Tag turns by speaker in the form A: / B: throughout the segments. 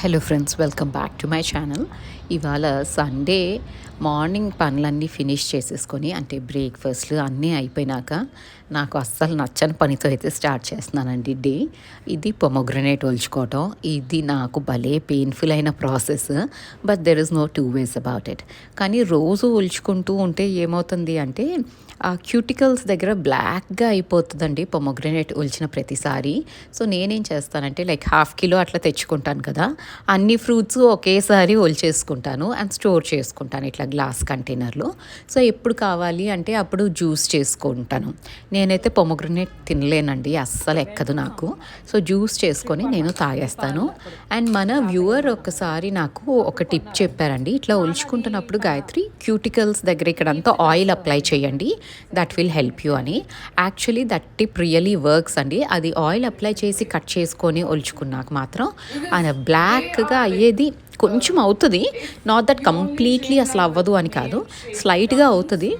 A: Hello friends welcome back to my channel ఇవాళ Sunday morning పనులన్నీ finish చేసేసుకొని అంటే బ్రేక్ఫాస్ట్లు అన్నీ అయిపోయినాక నాకు అస్సలు నచ్చని పనితో అయితే స్టార్ట్ చేస్తున్నానండి డే. ఇది పొమోగ్రనేట్ ఒలుచుకోవటం. ఇది నాకు భలే పెయిన్ఫుల్ అయిన process but there is no two ways about it కానీ రోజు ఒలుచుకుంటూ ఉంటే ఏమవుతుంది అంటే ఆ క్యూటికల్స్ దగ్గర బ్లాక్గా అయిపోతుందండి పొమోగ్రనేట్ ఒలిచిన ప్రతిసారి. సో నేనేం చేస్తానంటే లైక్ హాఫ్ కిలో అట్లా తెచ్చుకుంటాను కదా అన్ని ఫ్రూట్స్ ఒకేసారి ఒలిచేసుకుంటాను అండ్ స్టోర్ చేసుకుంటాను ఇట్లా గ్లాస్ కంటైనర్లో. సో ఎప్పుడు కావాలి అంటే అప్పుడు జ్యూస్ చేసుకుంటాను. నేనైతే పొమోగ్రనేట్ తినలేనండి అస్సలు ఎక్కదు నాకు. సో జ్యూస్ చేసుకొని నేను తాగేస్తాను. అండ్ మన వ్యూవర్ ఒకసారి నాకు ఒక టిప్ చెప్పారండి ఇట్లా ఒలుచుకుంటున్నప్పుడు గాయత్రి క్యూటికల్స్ దగ్గర ఇక్కడంతా ఆయిల్ అప్లై చేయండి. దట్ విల్ హెల్ప్ యూ అని actually that tip really works అండి అది ఆయిల్ అప్లై చేసి కట్ చేసుకొని ఒలుచుకున్నాక మాత్రం అది బ్లాక్గా అయ్యేది కొంచెం అవుతుంది. నాట్ దట్ కంప్లీట్లీ అసలు అవ్వదు అని కాదు. స్లైట్గా అవుతుంది.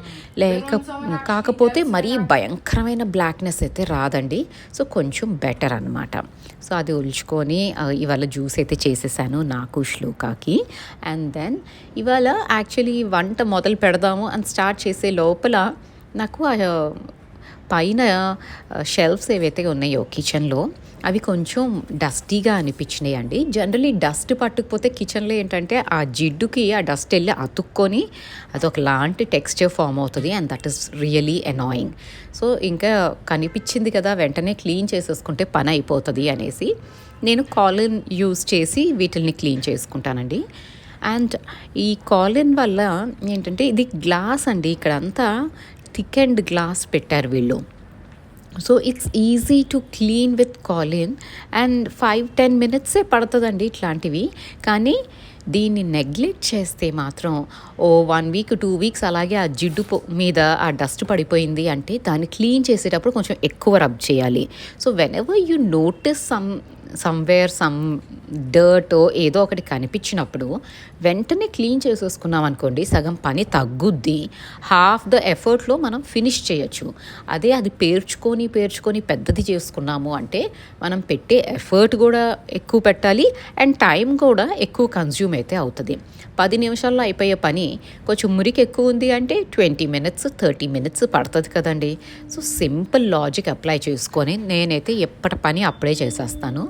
A: లేక కాకపోతే మరీ భయంకరమైన బ్లాక్నెస్ అయితే రాదండి. సో కొంచెం బెటర్ అనమాట సో అది ఉల్చుకొని ఇవాళ జ్యూస్ అయితే చేసేసాను నాకు శ్లోకాకి. అండ్ దెన్ ఇవాళ యాక్చువల్లీ వంట మొదలు పెడదాము అని స్టార్ట్ చేసే లోపల నాకు ఆ పైన షెల్ఫ్స్ ఏవైతే ఉన్నాయో కిచెన్లో అవి కొంచెం డస్టీగా అనిపించినాయి అండి జనరలీ డస్ట్ పట్టుకుపోతే కిచెన్లో ఏంటంటే ఆ జిడ్డుకి ఆ డస్ట్ వెళ్ళి అతుక్కొని అదొక లాంటి టెక్స్చర్ ఫామ్ అవుతుంది and that is really annoying so ఇంకా కనిపించింది కదా వెంటనే క్లీన్ చేసేసుకుంటే పని అయిపోతుంది అనేసి నేను కాలిన్ యూజ్ చేసి వీటిల్ని క్లీన్ చేసుకుంటానండి. అండ్ ఈ కాలిన్ వల్ల ఏంటంటే ఇది గ్లాస్ అండి ఇక్కడంతా థిక్ అండ్ గ్లాస్ పెట్టారు వీళ్ళు. So it's easy to clean with Colin and five ten మినిట్సే పడుతుందండి ఇట్లాంటివి. కానీ దీన్ని నెగ్లెక్ట్ చేస్తే మాత్రం ఓ వన్ వీక్ టూ వీక్స్ అలాగే ఆ జిడ్డు పొ- మీద ఆ డస్ట్ పడిపోయింది అంటే దాన్ని క్లీన్ చేసేటప్పుడు కొంచెం ఎక్కువ రబ్ చేయాలి. So whenever you notice some somewhere some dirt ఏదో ఒకటి కనిపించినప్పుడు వెంటనే క్లీన్ చేసేసుకున్నాం అనుకోండి సగం పని తగ్గుద్ది. హాఫ్ ద ఎఫర్ట్లో మనం ఫినిష్ చేయొచ్చు. అదే అది పేర్చుకొని పేర్చుకొని పెద్దది చేసుకున్నాము అంటే మనం పెట్టే ఎఫర్ట్ కూడా ఎక్కువ పెట్టాలి అండ్ టైం కూడా ఎక్కువ కన్జ్యూమ్ అయితే అవుతుంది. పది నిమిషాల్లో అయిపోయే పని. కొంచెం మురికి ఎక్కువ ఉంది అంటే ట్వంటీ మినిట్స్ థర్టీ మినిట్స్ పడుతుంది కదండి. సో సింపుల్ లాజిక్ అప్లై చేసుకొని నేనైతే ఎప్పటి పని అప్పుడే చేసేస్తాను.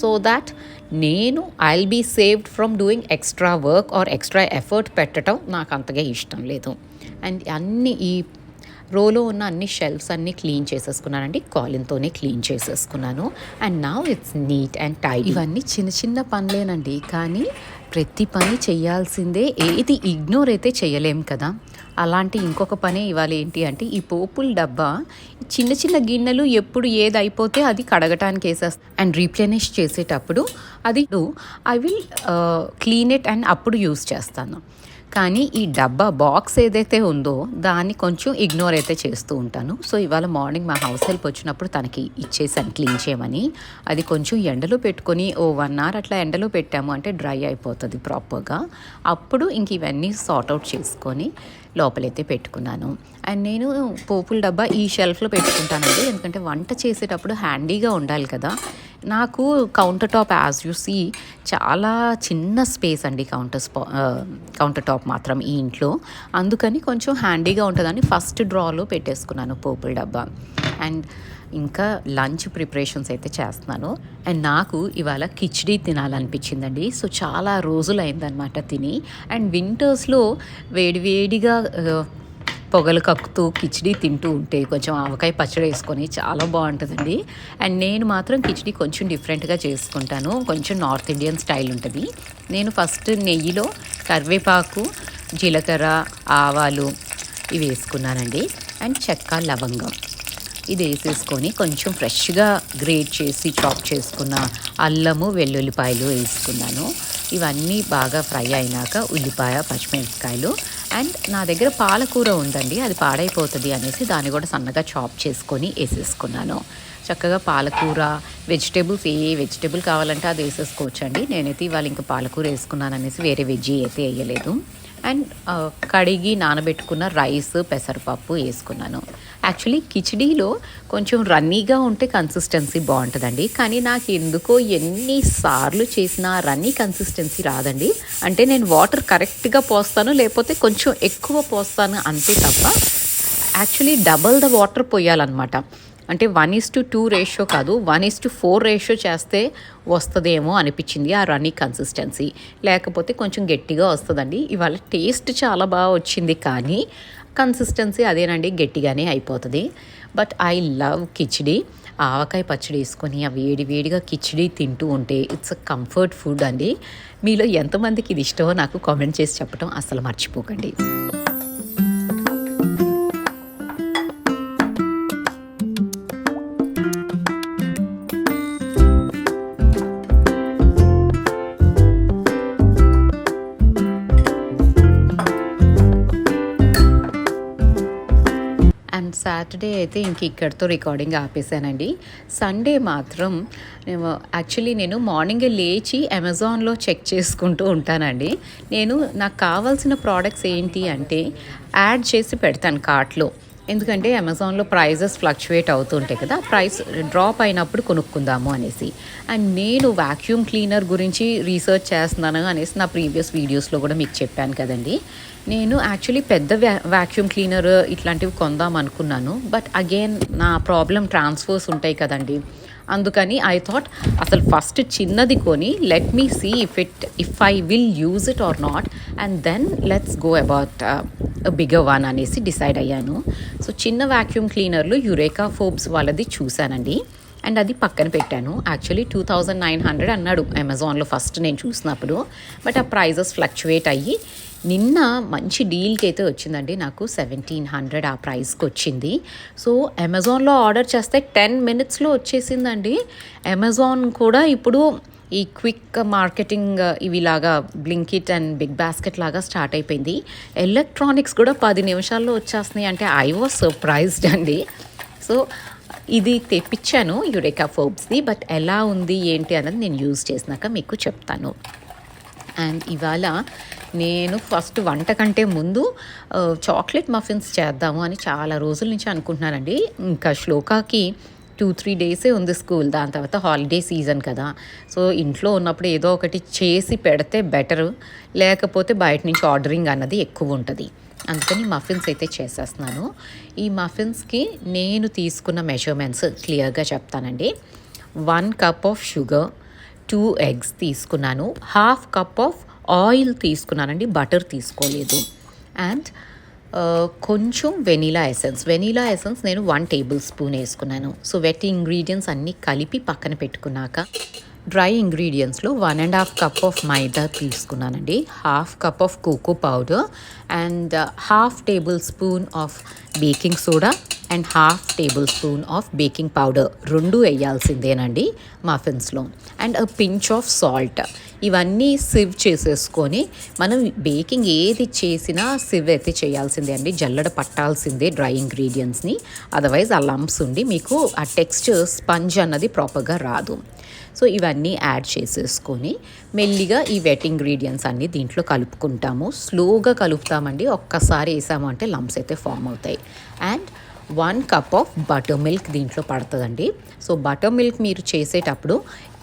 A: సో దాట్ నేను I'll be saved from doing extra work or extra effort పెట్టడం నాకు అంతగా ఇష్టం లేదు. అండ్ అన్ని ఈ రోలో ఉన్న అన్ని షెల్ఫ్స్ అన్నీ క్లీన్ చేసేసుకున్నానండి. కాలిన్తోనే క్లీన్ చేసేసుకున్నాను. అండ్ నా ఇట్స్ నీట్ అండ్ టైట్ ఇవన్నీ చిన్న చిన్న పనులేనండి. కానీ ప్రతి పని చేయాల్సిందే ఏది ఇగ్నోర్ అయితే చేయలేం కదా. అలాంటి ఇంకొక పని ఇవాళ ఏంటి అంటే ఈ పోపుల డబ్బా చిన్న చిన్న గిన్నెలు ఎప్పుడు ఏది అయిపోతే అది కడగటానికి వేసేస్తా అండ్ రీప్లెనిష్ చేసేటప్పుడు అది I will clean it and అప్పుడు యూస్ చేస్తాను. కానీ ఈ డబ్బా బాక్స్ ఏదైతే ఉందో దాన్ని కొంచెం ఇగ్నోర్ అయితే చేస్తూ ఉంటాను. సో ఇవాళ మార్నింగ్ మా హౌస్ హెల్ప్ వచ్చినప్పుడు తనకి ఇచ్చేసాను క్లీన్ చేయమని. అది కొంచెం ఎండలో పెట్టుకొని ఓ వన్ అవర్ అట్లా ఎండలో పెట్టాము అంటే డ్రై అయిపోతుంది ప్రాపర్గా అప్పుడు ఇంక ఇవన్నీ సార్ట్ అవుట్ చేసుకొని లోపలైతే పెట్టుకున్నాను. అండ్ నేను పోపుల డబ్బా ఈ షెల్ఫ్లో పెట్టుకుంటానండి. ఎందుకంటే వంట చేసేటప్పుడు హ్యాండీగా ఉండాలి కదా. నాకు countertop as you see చాలా చిన్న స్పేస్ అండి కౌంటర్ స్పా కౌంటర్ టాప్ మాత్రం ఈ ఇంట్లో. అందుకని కొంచెం హ్యాండీగా ఉంటుందని ఫస్ట్ డ్రాలో పెట్టేసుకున్నాను పోపుల డబ్బా. అండ్ ఇంకా లంచ్ ప్రిపరేషన్స్ అయితే చేస్తున్నాను. అండ్ నాకు ఇవాళ కిచిడీ తినాలనిపించిందండి. సో చాలా రోజులు అయిందనమాట తిని అండ్ వింటర్స్లో వేడివేడిగా పొగలు కక్కుతూ కిచిడి తింటూ ఉంటే కొంచెం ఆవకాయ పచ్చడి వేసుకొని చాలా బాగుంటుందండి. అండ్ నేను మాత్రం కిచిడి కొంచెం డిఫరెంట్గా చేసుకుంటాను. కొంచెం నార్త్ ఇండియన్ స్టైల్ ఉంటుంది. నేను ఫస్ట్ నెయ్యిలో కరివేపాకు జీలకర్ర ఆవాలు ఇవి వేసుకున్నానండి. అండ్ చెక్క లవంగం ఇది వేసేసుకొని కొంచెం ఫ్రెష్గా గ్రేట్ చేసి చాప్ చేసుకున్న అల్లము వెల్లుల్లిపాయలు వేసుకున్నాను. ఇవన్నీ బాగా ఫ్రై అయినాక ఉల్లిపాయ పచ్చిమిరపకాయలు అండ్ నా దగ్గర పాలకూర ఉందండి అది పాడైపోతుంది అనేసి దాన్ని కూడా సన్నగా చాప్ చేసుకొని వేసేసుకున్నాను. చక్కగా పాలకూర వెజిటేబుల్స్ ఏ వెజిటేబుల్ కావాలంటే అది వేసేసుకోవచ్చండి. నేనైతే ఇవాళ ఇంకా పాలకూర వేసుకున్నాను అనేసి వేరే వెజ్జీ అయితే వేయలేదు. అండ్ uh, కడిగి నానబెట్టుకున్న రైస్ పెసరపప్పు వేసుకున్నాను. యాక్చువల్లీ కిచడీలో కొంచెం రన్నీగా ఉంటే కన్సిస్టెన్సీ బాగుంటుందండి. కానీ నాకు ఎందుకో ఎన్నిసార్లు చేసినా రన్నీ కన్సిస్టెన్సీ రాదండి. అంటే నేను వాటర్ కరెక్ట్గా పోస్తాను లేకపోతే కొంచెం ఎక్కువ పోస్తాను అంతే తప్ప యాక్చువల్లీ డబల్ ద వాటర్ పోయాలన్నమాట. అంటే one is to two ratio కాదు one is to four ratio చేస్తే వస్తుందేమో అనిపించింది ఆ రన్నీ కన్సిస్టెన్సీ లేకపోతే కొంచెం గట్టిగా వస్తుందండి. ఇవాళ టేస్ట్ చాలా బాగా వచ్చింది కానీ కన్సిస్టెన్సీ అదేనండి గట్టిగానే అయిపోతుంది. But I love khichdi avakaya pachadi వేసుకొని ఆ వేడి వేడిగా కిచిడి తింటూ ఉంటే ఇట్స్ అ కంఫర్ట్ ఫుడ్ అండి. మీలో ఎంతమందికి ఇది ఇష్టమో నాకు కామెంట్ చేసి చెప్పడం అసలు మర్చిపోకండి. సాటర్డే అయితే ఇంక ఇక్కడితో రికార్డింగ్ ఆపేసానండి సండే మాత్రం నేను యాక్చువల్లీ నేను మార్నింగే లేచి అమెజాన్లో చెక్ చేసుకుంటూ ఉంటానండి. నేను నాకు కావాల్సిన ప్రోడక్ట్స్ ఏంటి అంటే యాడ్ చేసి పెడతాను కార్ట్లో ఎందుకంటే అమెజాన్లో ప్రైజెస్ ఫ్లక్చువేట్ అవుతుంటాయి కదా ప్రైస్ డ్రాప్ అయినప్పుడు కొనుక్కుందాము అనేసి. అండ్ నేను వాక్యూమ్ క్లీనర్ గురించి రీసెర్చ్ చేస్తున్నాను అనేసి నా ప్రీవియస్ వీడియోస్లో కూడా మీకు చెప్పాను కదండి. నేను యాక్చువల్లీ పెద్ద వ్యా వాక్యూమ్ క్లీనర్ ఇట్లాంటివి కొందాం అనుకున్నాను. బట్ అగైన్ నా ప్రాబ్లం ట్రాన్స్ఫర్స్ ఉంటాయి కదండి. అందుకని ఐ థాట్ అసలు ఫస్ట్ చిన్నది కొని let me see if it if I will use it or not and then let's go about bigger one అనేసి డిసైడ్ అయ్యాను. సో చిన్న వ్యాక్యూమ్ క్లీనర్లు యురేకా ఫోబ్స్ వాళ్ళది చూశానండి. అండ్ అది పక్కన పెట్టాను. Actually two thousand nine hundred అన్నాడు అమెజాన్లో ఫస్ట్ నేను చూసినప్పుడు. బట్ ఆ ప్రైజెస్ ఫ్లక్చువేట్ అయ్యి నిన్న మంచి డీల్కి అయితే వచ్చిందండి. నాకు సెవెంటీన్ హండ్రెడ్ ఆ ప్రైస్కి వచ్చింది సో అమెజాన్లో ఆర్డర్ చేస్తే టెన్ మినిట్స్లో వచ్చేసిందండి. అమెజాన్ కూడా ఇప్పుడు ఈ క్విక్ మార్కెటింగ్ ఇవిలాగా బ్లింకిట్ అండ్ బిగ్ బాస్కెట్ లాగా స్టార్ట్ అయిపోయింది. ఎలక్ట్రానిక్స్ కూడా పది నిమిషాల్లో వచ్చేస్తున్నాయి. అంటే ఐ వాజ్ సర్ప్రైజ్డ్ అండి. సో ఇది తెప్పించాను యురేకా ఫోబ్స్ది బట్ ఎలా ఉంది ఏంటి అన్నది నేను యూజ్ చేసినాక మీకు చెప్తాను. అండ్ ఇవాళ నేను ఫస్ట్ వంట కంటే ముందు చాక్లెట్ మఫిన్స్ చేద్దాము అని చాలా రోజుల నుంచి అనుకుంటున్నానండి. ఇంకా శ్లోకాకి టూ త్రీ డేసే ఉంది స్కూల్. దాని తర్వాత హాలిడే సీజన్ కదా. సో ఇంట్లో ఉన్నప్పుడు ఏదో ఒకటి చేసి పెడితే బెటర్. లేకపోతే బయట నుంచి ఆర్డరింగ్ అన్నది ఎక్కువ ఉంటుంది. అందుకని మఫిన్స్ అయితే చేసేస్తున్నాను. ఈ మఫిన్స్కి నేను తీసుకున్న మెజర్మెంట్స్ క్లియర్గా చెప్తానండి. One cup of sugar two eggs తీసుకున్నాను. హాఫ్ కప్ ఆఫ్ ఆయిల్ తీసుకున్నానండి బటర్ తీసుకోలేదు. అండ్ కొంచెం వెనీలా ఎసెన్స్. వెనీలా ఎసెన్స్ నేను వన్ టేబుల్ స్పూన్ వేసుకున్నాను. సో వెట్ ఇంగ్రీడియంట్స్ అన్నీ కలిపి పక్కన పెట్టుకున్నాక dry ఇంగ్రీడియంట్స్లో one and half cup of maida తీసుకున్నానండి. Half cup of cocoa powder and half tablespoon of baking soda. And half tablespoon of baking powder. రెండు వేయాల్సిందేనండి మఫిన్స్లో and a pinch of salt ఇవన్నీ sieve చేసేసుకొని మనం బేకింగ్ ఏది చేసినా సివ్ అయితే చేయాల్సిందే అండి. జల్లడ పట్టాల్సిందే డ్రై ఇంగ్రీడియంట్స్ని. అదర్వైజ్ ఆ లంప్స్ ఉండి మీకు ఆ టెక్స్చర్ స్పంజ్ అన్నది ప్రాపర్గా రాదు. సో ఇవన్నీ యాడ్ చేసేసుకొని మెల్లిగా ఈ వెట్ ఇంగ్రీడియంట్స్ అన్నీ దీంట్లో కలుపుకుంటాము. స్లోగా కలుపుతామండి. ఒక్కసారి వేసాము అంటే లంప్స్ అయితే ఫామ్ అవుతాయి. And one cup of buttermilk దీంట్లో పడుతుందండి. సో బటర్ మిల్క్ మీరు చేసేటప్పుడు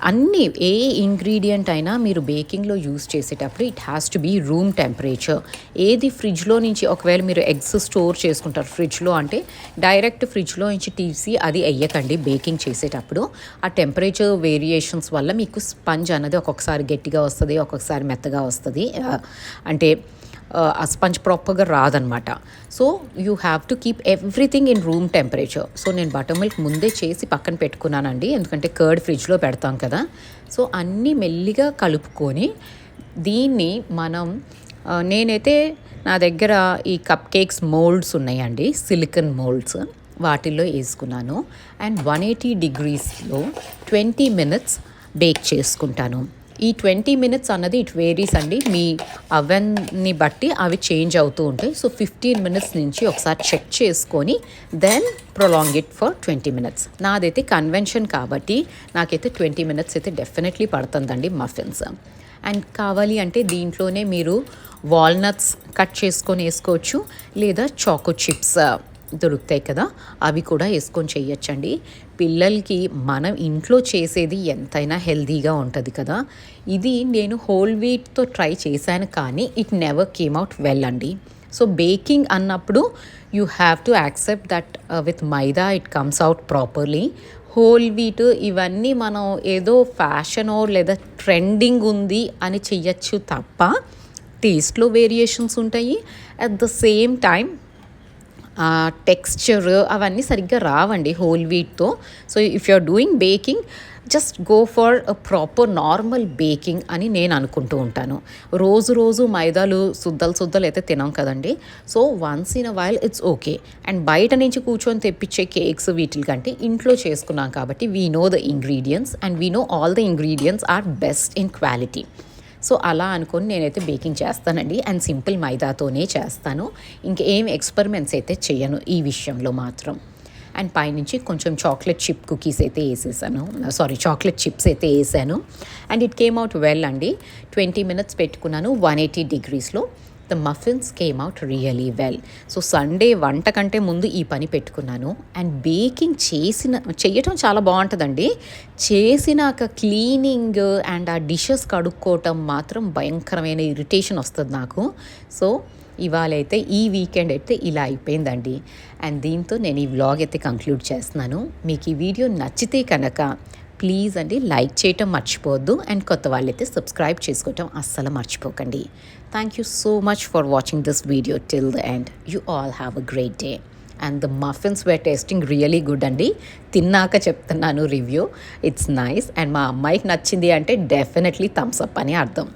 A: అన్ని ఏ ఇంగ్రీడియంట్ అయినా మీరు బేకింగ్లో యూస్ చేసేటప్పుడు it has to be room temperature. ఏది ఫ్రిడ్జ్లో నుంచి ఒకవేళ మీరు ఎగ్స్ స్టోర్ చేసుకుంటారు ఫ్రిడ్జ్లో అంటే డైరెక్ట్ ఫ్రిడ్జ్లో నుంచి తీసి అది వేయకండి బేకింగ్ చేసేటప్పుడు. ఆ టెంపరేచర్ వేరియేషన్స్ వల్ల మీకు స్పంజ్ అన్నది ఒక్కొక్కసారి గట్టిగా వస్తుంది ఒక్కొక్కసారి మెత్తగా వస్తుంది. అంటే ఆ స్పంజ్ ప్రాపర్గా రాదనమాట. So you have to keep everything in room temperature so నేను బటర్ మిల్క్ ముందే చేసి పక్కన పెట్టుకున్నానండి. ఎందుకంటే కర్డ్ ఫ్రిడ్జ్లో పెడతాం కదా. సో అన్నీ మెల్లిగా కలుపుకొని దీన్ని మనం నేనైతే నా దగ్గర ఈ కప్ కేక్స్ మోల్డ్స్ ఉన్నాయండి. సిలికన్ మోల్డ్స్ వాటిల్లో వేసుకున్నాను. అండ్ వన్ ఎయిటీ డిగ్రీస్లో ట్వంటీ మినిట్స్ బేక్ చేసుకుంటాను. ఈ ట్వంటీ మినిట్స్ అన్నది ఇట్ వేరీస్ అండి. మీ అవెన్ని బట్టి అవి చేంజ్ అవుతూ ఉంటాయి. సో ఫిఫ్టీన్ మినిట్స్ నుంచి ఒకసారి చెక్ చేసుకొని then prolong it for twenty minutes నాదైతే కన్వెన్షన్ కాబట్టి నాకైతే ట్వంటీ మినిట్స్ అయితే డెఫినెట్లీ పడుతుందండి మఫిన్స్ అండ్ కావాలి అంటే దీంట్లోనే మీరు వాల్నట్స్ కట్ చేసుకొని వేసుకోవచ్చు లేదా చాకో చిప్స్ దొరుకుతాయి కదా అవి కూడా వేసుకొని చేయొచ్చండి పిల్లలకి మనం ఇంట్లో చేసేది ఎంతైనా హెల్తీగా ఉంటుంది కదా. ఇది నేను హోల్ వీట్తో ట్రై చేశాను కానీ it never came out well అండి. సో బేకింగ్ అన్నప్పుడు you have to accept that uh, with maida it comes out properly. Whole wheat ఇవన్నీ మనం ఏదో ఫ్యాషనో లేదా ట్రెండింగ్ ఉంది అని చెయ్యొచ్చు తప్ప టేస్ట్లో వేరియేషన్స్ ఉంటాయి. At the same time texture అవన్నీ సరిగ్గా రావండి whole వీట్తో so if you are doing baking just go for proper normal baking అని నేను అనుకుంటూ ఉంటాను. రోజు రోజు మైదాలు సుద్దలు సుద్దలు అయితే తినాం కదండి. So once in a while it's okay and బయట నుంచి కూర్చొని తెప్పించే కేక్స్ వీటి కంటే ఇంట్లో చేసుకున్నాం కాబట్టి we know the ingredients and we know all the ingredients are best in quality so అలా అనుకొని నేనైతే బేకింగ్ చేస్తానండి. అండ్ సింపుల్ మైదాతోనే చేస్తాను. ఇంకేం ఎక్స్పెరిమెంట్స్ అయితే చేయను ఈ విషయంలో మాత్రం. అండ్ పైనుంచి కొంచెం చాక్లెట్ చిప్ కుకీస్ అయితే వేసేసాను. సారీ చాక్లెట్ చిప్స్ అయితే వేసాను. And it came out well అండి. ట్వంటీ మినిట్స్ పెట్టుకున్నాను. One eighty డిగ్రీస్లో the muffins came out really well so Sunday వంట కంటే ముందు ఈ పని పెట్టుకున్నాను. అండ్ బేకింగ్ చేసిన చేయటం చాలా బాగుంటుందండి. చేసినాక క్లీనింగ్ అండ్ ఆ డిషెస్ కడుక్కోవటం మాత్రం భయంకరమైన ఇరిటేషన్ వస్తుంది నాకు. సో ఇవాళ అయితే ఈ వీకెండ్ అయితే ఇలా అయిపోయిందండి. అండ్ దీంతో నేను ఈ వ్లాగ్ అయితే కంక్లూడ్ చేస్తున్నాను. మీకు ఈ వీడియో నచ్చితే కనుక ప్లీజ్ అండి లైక్ చేయటం మర్చిపోవద్దు అండ్ కొత్త వాళ్ళైతే సబ్స్క్రైబ్ చేసుకోవటం అస్సలు మర్చిపోకండి. Thank you so much for watching this video till the end you all have a great day and the muffins were tasting really good అండి. తిన్నాక చెప్తున్నాను రివ్యూ ఇట్స్ నైస్ అండ్ మా అమ్మాయికి నచ్చింది అంటే డెఫినెట్లీ థమ్స్అప్ అని అర్థం.